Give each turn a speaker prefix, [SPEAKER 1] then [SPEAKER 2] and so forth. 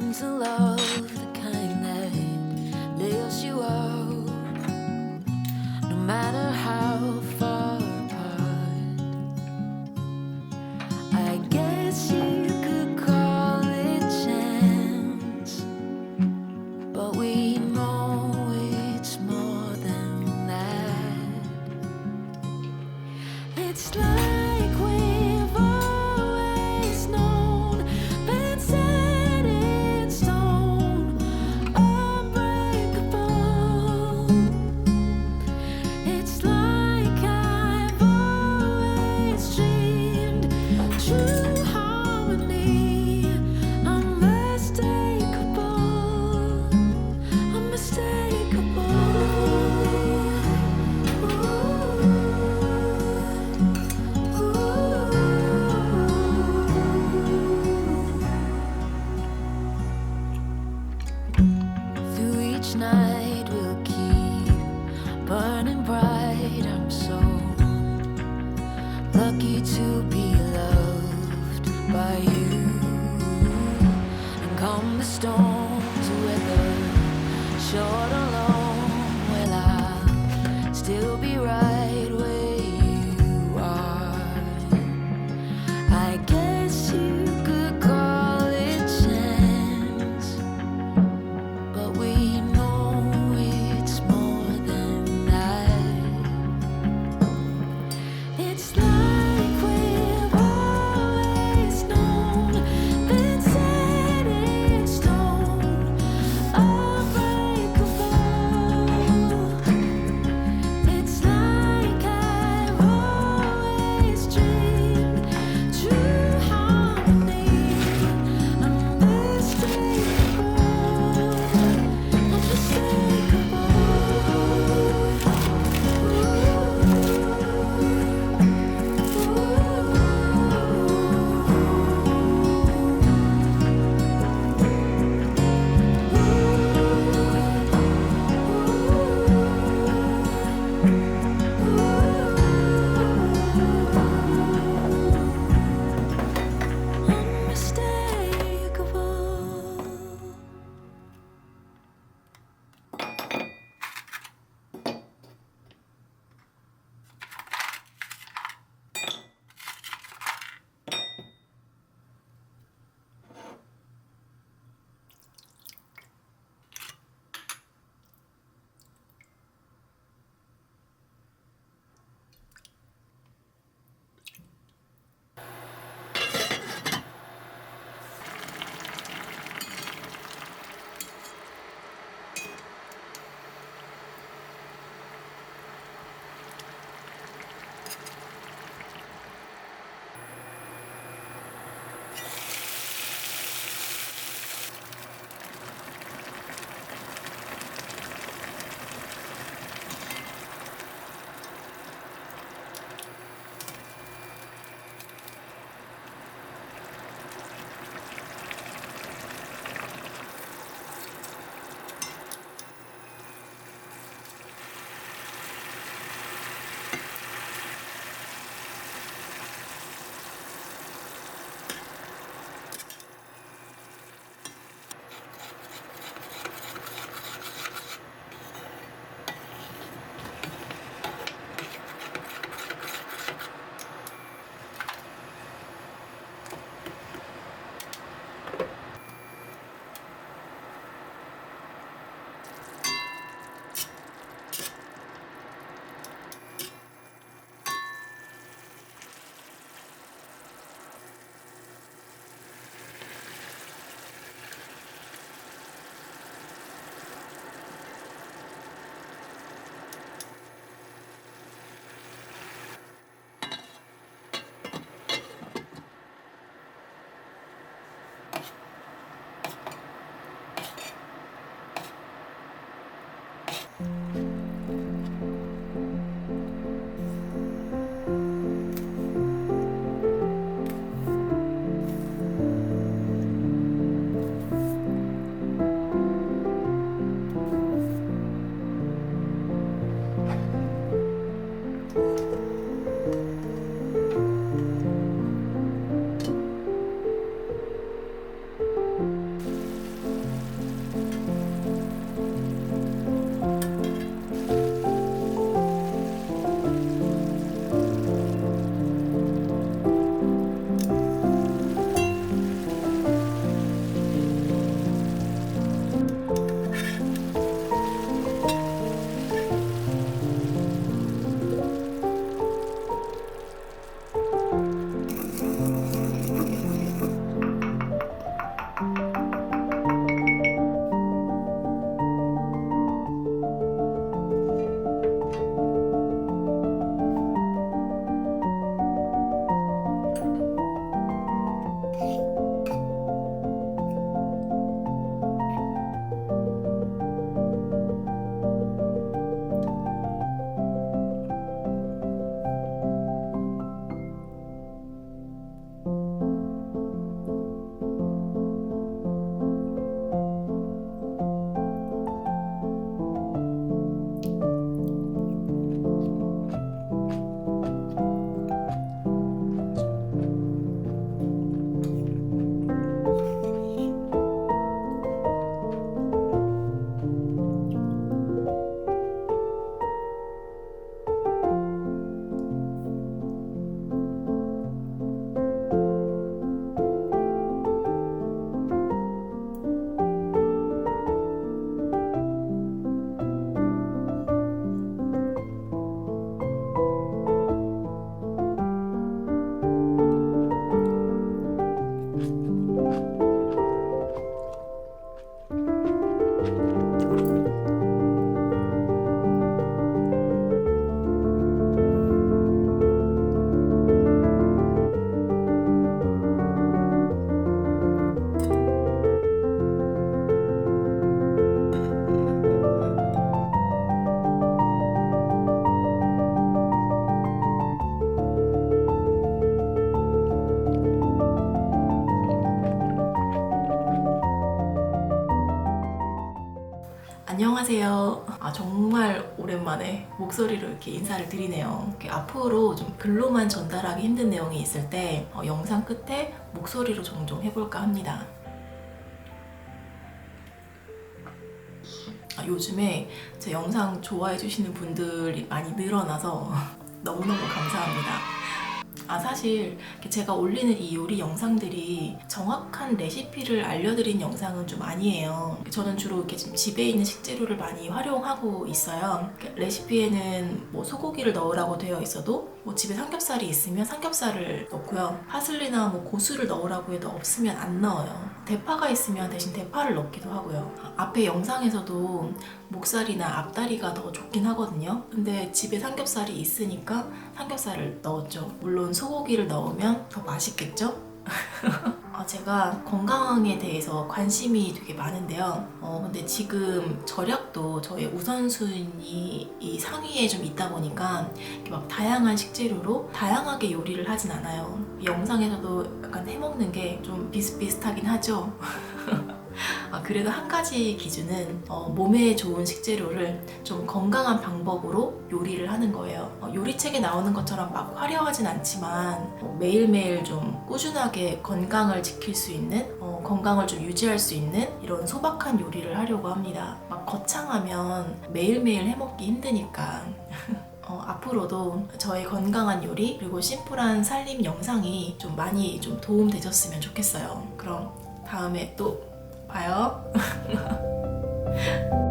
[SPEAKER 1] kinds love, the kind that lifts you up, no matter how far. From the storm to weather, short alone long, will I still be right
[SPEAKER 2] 안녕하세요. 아, 정말 오랜만에 목소리로 이렇게 인사를 드리네요. 이렇게 앞으로 좀 글로만 전달하기 힘든 내용이 있을 때 어, 영상 끝에 목소리로 종종 해볼까 합니다. 아, 요즘에 제 영상 좋아해 주시는 분들이 많이 늘어나서 너무너무 감사합니다. 아, 사실 제가 올리는 이 요리 영상들이 정확한 레시피를 알려드린 영상은 좀 아니에요. 저는 주로 이렇게 지금 집에 있는 식재료를 많이 활용하고 있어요. 레시피에는 뭐 소고기를 넣으라고 되어 있어도 뭐 집에 삼겹살이 있으면 삼겹살을 넣고요. 파슬리나 뭐 고수를 넣으라고 해도 없으면 안 넣어요. 대파가 있으면 대신 대파를 넣기도 하고요. 앞에 영상에서도 목살이나 앞다리가 더 좋긴 하거든요. 근데 집에 삼겹살이 있으니까 삼겹살을 넣었죠. 물론 소고기를 넣으면 더 맛있겠죠? 아, 제가 건강에 대해서 관심이 되게 많은데요. 어, 근데 지금 절약도 저의 우선순위 이 상위에 좀 있다 보니까 막 다양한 식재료로 다양하게 요리를 하진 않아요. 이 영상에서도 약간 해먹는 게 좀 비슷비슷하긴 하죠. 아, 그래도 한 가지 기준은 어, 몸에 좋은 식재료를 좀 건강한 방법으로 요리를 하는 거예요. 어, 요리책에 나오는 것처럼 막 화려하진 않지만 어, 매일매일 좀 꾸준하게 건강을 지킬 수 있는 어, 건강을 좀 유지할 수 있는 이런 소박한 요리를 하려고 합니다. 막 거창하면 매일매일 해먹기 힘드니까 어, 앞으로도 저의 건강한 요리 그리고 심플한 살림 영상이 좀 많이 좀 도움 되셨으면 좋겠어요. 그럼 다음에 또 봐요.